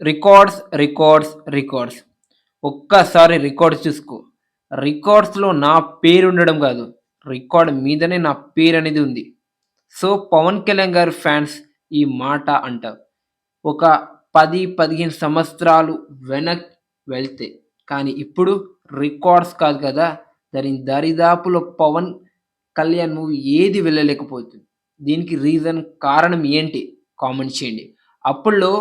Records records records. ఒక్కసారి records చూసుకో. రికార్డ్స్లో నా పేరు ఉండడం కాదు రికార్డ్ మీదనే నా పేరు అనేది ఉంది. సో పవన్ కళ్యాణ్ గారి ఫ్యాన్స్ ఈ మాట అంటారు. ఒక పది పదిహేను సంవత్సరాలు వెనక్ వెళ్తే కానీ ఇప్పుడు రికార్డ్స్ కాదు కదా దాని దరిదాపులో పవన్ కళ్యాణ్ మూవీ ఏది వెళ్ళలేకపోతుంది. దీనికి రీజన్ కారణం ఏంటి? కామెంట్ చేయండి. అప్పుడులో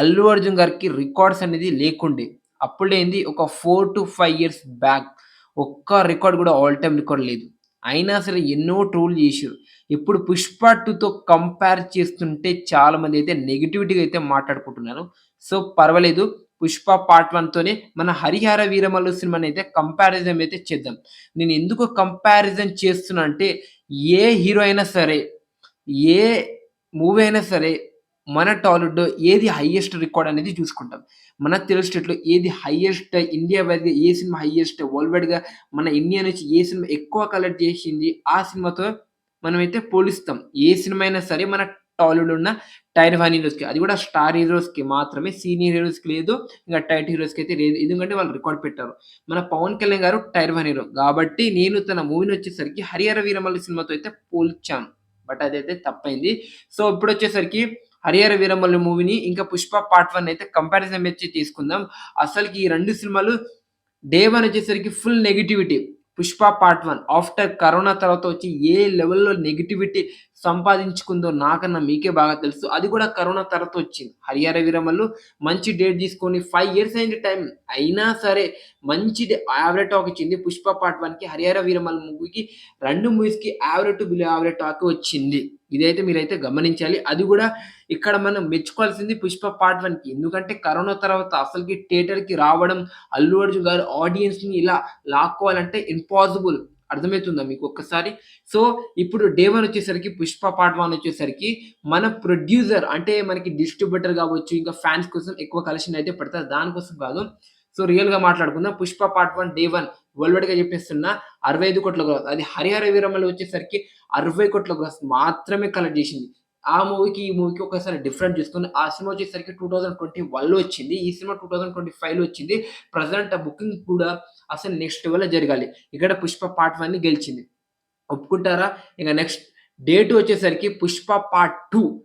అల్లు అర్జున్ గారికి రికార్డ్స్ అనేది లేకుండే. అప్పుడేంది ఒక four to five years back ఒక్క రికార్డ్ కూడా ఆల్ టైమ్ రికార్డ్ లేదు. అయినా సరే ఎన్నో ట్రోల్ చేసారు ఇప్పుడు పుష్ప టూతో కంపేర్ చేస్తుంటే చాలామంది అయితే నెగిటివిటీగా అయితే మాట్లాడుకుంటున్నారు. సో పర్వాలేదు. పుష్ప పార్ట్ వన్తోనే మన హరిహర వీరమల్లు సినిమాని అయితే కంపారిజన్ అయితే చేద్దాం. నేను ఎందుకు కంపారిజన్ చేస్తున్నా అంటే ఏ హీరో అయినా సరే ఏ మూవీ అయినా సరే మన టాలీవుడ్ ఏది హైయెస్ట్ రికార్డ్ అనేది చూసుకుంటాం. మన తెలుగు స్టేట్లో ఏది హైయెస్ట్ ఇండియా వైడ్గా ఏ సినిమా హైయెస్ట్ వరల్డ్ వైడ్గా మన ఇండియా నుంచి ఏ సినిమా ఎక్కువ కలెక్ట్ చేసింది ఆ సినిమాతో మనమైతే పోలిస్తాం. ఏ సినిమా అయినా సరే మన టాలీవుడ్ ఉన్న టైర్ వన్ హీరోస్కి అది కూడా స్టార్ హీరోస్కి మాత్రమే సీనియర్ హీరోస్కి లేదు ఇంకా టైట్ హీరోస్కి అయితే లేదు. ఎందుకంటే వాళ్ళు రికార్డ్ పెట్టారు. మన పవన్ కళ్యాణ్ గారు టైర్ వన్ హీరో కాబట్టి నేను తన మూవీని వచ్చేసరికి హరిహర వీరమల్లి సినిమాతో అయితే పోల్చాను. బట్ అదైతే తప్పైంది. సో ఇప్పుడు వచ్చేసరికి హరిహర వీరమల్లి మూవీని ఇంకా పుష్ప పార్ట్ వన్ అయితే కంపారిజన్ వచ్చి తీసుకుందాం. అసలుకి ఈ రెండు సినిమాలు డే వన్ వచ్చేసరికి full negativity Pushpa part one after corona తర్వాత వచ్చి ఏ లెవెల్లో నెగిటివిటీ సంపాదించుకుందో నాకన్నా మీకే బాగా తెలుసు. అది కూడా కరోనా తర్వాత వచ్చింది. హరిహర వీరమల్లు మంచి డేట్ తీసుకొని ఫైవ్ ఇయర్స్ అయింది టైం. అయినా సరే మంచి యావరేజ్ టాక్ ఇచ్చింది పుష్ప పార్ట్ వన్కి హరిహర వీరమల్ మూవీకి రెండు మూవీస్కి average to below average talk వచ్చింది. ఇదైతే మీరైతే గమనించాలి. అది కూడా ఇక్కడ మనం మెచ్చుకోవాల్సింది పుష్ప పార్ట్ వన్కి ఎందుకంటే కరోనా తర్వాత అసలుకి థియేటర్కి రావడం అల్లు అర్జున్ గారు ఆడియన్స్ని ఇలా లాక్కోవాలంటే ఇంపాసిబుల్ అర్థమవుతుందా మీకు ఒక్కసారి? సో ఇప్పుడు డే వన్ వచ్చేసరికి పుష్ప పార్ట్ వన్ వచ్చేసరికి మన ప్రొడ్యూసర్ అంటే మనకి డిస్ట్రిబ్యూటర్ కావచ్చు ఇంకా ఫ్యాన్స్ కోసం ఎక్కువ కలెక్షన్ అయితే పెడతారు. దానికోసం కాదు. సో రియల్గా మాట్లాడుకుందాం. Pushpa part one day one వరల్డ్గా అరవై ఐదు కోట్ల గ్రాస్ అది హరిహర వీరమ్మలు వచ్చేసరికి అరవై కోట్ల గ్రాస్ మాత్రమే కలెక్ట్ చేసింది. ఆ మూవీకి ఈ మూవీకి ఒకసారి డిఫరెంట్ చూసుకుని ఆ సినిమా వచ్చేసరికి టూ థౌసండ్ ట్వంటీ వన్లో వచ్చింది. ఈ సినిమా టూ థౌసండ్ ట్వంటీ ఫైవ్లో వచ్చింది. ప్రజెంట్ బుకింగ్ కూడా అసలు నెక్స్ట్ వల్ల జరగాలి. ఇక్కడ పుష్ప పార్ట్ వన్ గెలిచింది. ఒప్పుకుంటారా? ఇంకా నెక్స్ట్ డేట్ వచ్చేసరికి Pushpa part two.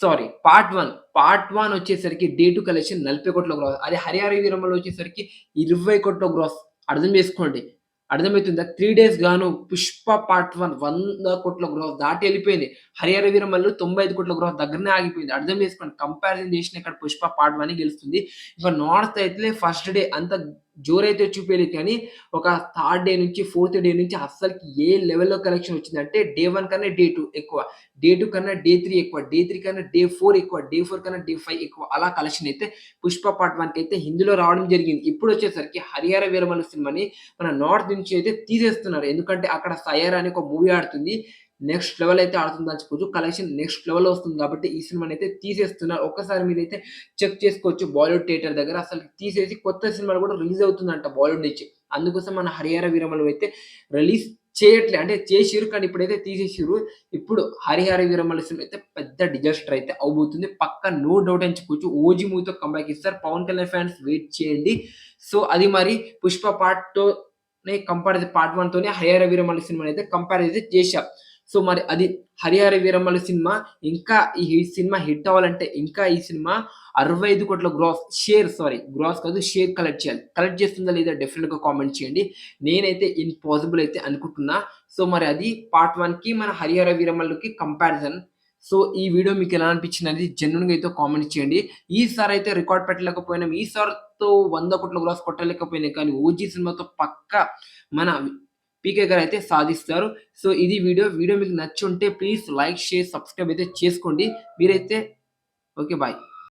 Sorry part one. Part one వచ్చేసరికి డే టు కలెక్షన్ నలభై కోట్ల గ్రాస్. అదే హరిహర వీరమ్మలో వచ్చేసరికి ఇరవై కోట్ల గ్రాస్. అర్థం చేసుకోండి. అర్థమవుతుందా? త్రీ డేస్ గాను పుష్ప పార్ట్ వన్ వంద కోట్ల గ్రోత్ దాటి వెళ్ళిపోయింది. హరిహర వీరమల్లు తొంభై ఐదు కోట్ల గ్రోత్ దగ్గరనే ఆగిపోయింది. అర్థం చేసుకోండి కంపారిజన్ చేసిన ఇక్కడ పుష్ప పార్ట్ వన్ గెలుస్తుంది. ఇక నార్త్ అయితే ఫస్ట్ డే అంత జోరైతే చూపించలేదు కానీ ఒక థర్డ్ డే నుంచి ఫోర్త్ డే నుంచి అస్సలకి ఏ లెవెల్లో కలెక్షన్ వచ్చిందంటే డే వన్ కన్నా డే టూ ఎక్కువ డే టూ కన్నా డే త్రీ ఎక్కువ డే త్రీ కన్నా డే ఫోర్ ఎక్కువ డే ఫోర్ కన్నా డే ఫైవ్ ఎక్కువ అలా కలెక్షన్ అయితే పుష్ప పార్ట్ వన్కి అయితే హిందీలో రావడం జరిగింది. ఇప్పుడు వచ్చేసరికి హరిహర వీరమల సినిమాని మన నార్త్ నుంచి అయితే తీసేస్తున్నారు. ఎందుకంటే అక్కడ సయర్ అని ఒక మూవీ ఆడుతుంది. నెక్స్ట్ లెవెల్ అయితే ఆడుతుంది అనుకోవచ్చు కలెక్షన్ నెక్స్ట్ లెవెల్ వస్తుంది కాబట్టి ఈ సినిమాని అయితే తీసేస్తున్నారు. ఒక్కసారి మీరు అయితే చెక్ చేసుకోవచ్చు బాలీవుడ్ థియేటర్ దగ్గర. అసలు తీసేసి కొత్త సినిమాలు కూడా రిలీజ్ అవుతుందంట బాలీవుడ్ నుంచి. అందుకోసం మన హరిహర వీరమలు అయితే రిలీజ్ చేయట్లే. అంటే చేసిరు కానీ ఇప్పుడైతే తీసేసిరు ఇప్పుడు హరిహర వీరమల సినిమా అయితే పెద్ద డిజాస్టర్ అయితే అవబోతుంది. పక్క నో డౌట్ అని చెప్పొచ్చు ఓజీ మూవీతో కంబ్యాక్ ఇస్తారు. పవన్ కళ్యాణ్ ఫ్యాన్స్ వెయిట్ చేయండి. సో అది మరి Pushpa part compare comparison part వన్తోనే Harihara Veeramala cinema అయితే కంపారిజన్ చేశాం సో మరి అది హరిహర వీరమ్మల సినిమా ఇంకా ఈ సినిమా హిట్ అవ్వాలంటే ఇంకా ఈ సినిమా అరవై ఐదు కోట్ల గ్రాస్ షేర్ సారీ గ్రాస్ కాదు షేర్ కలెక్ట్ చేయాలి. కలెక్ట్ చేస్తుందా లేదా డెఫినెట్గా కామెంట్ చేయండి. నేనైతే ఇంపాసిబుల్ అయితే అనుకుంటున్నా. సో మరి అది పార్ట్ వన్కి మన హరిహర వీరమ్మలకి కంపారిజన్ సో ఈ వీడియో మీకు ఎలా అనిపించింది అనేది జెన్యున్గా అయితే కామెంట్ చేయండి. ఈసారి అయితే రికార్డ్ పెట్టలేకపోయినాం. ఈసారితో వంద కోట్ల గ్రాస్ కొట్టలేకపోయినా. కానీ ఓజీ సినిమాతో పక్క మన పీకే గారు అయితే సాధిస్తారు. సో ఇది వీడియో. వీడియో మీకు నచ్చి ఉంటే ప్లీజ్ లైక్ షేర్ సబ్స్క్రైబ్ అయితే చేసుకోండి. మీరైతే ఓకే బాయ్.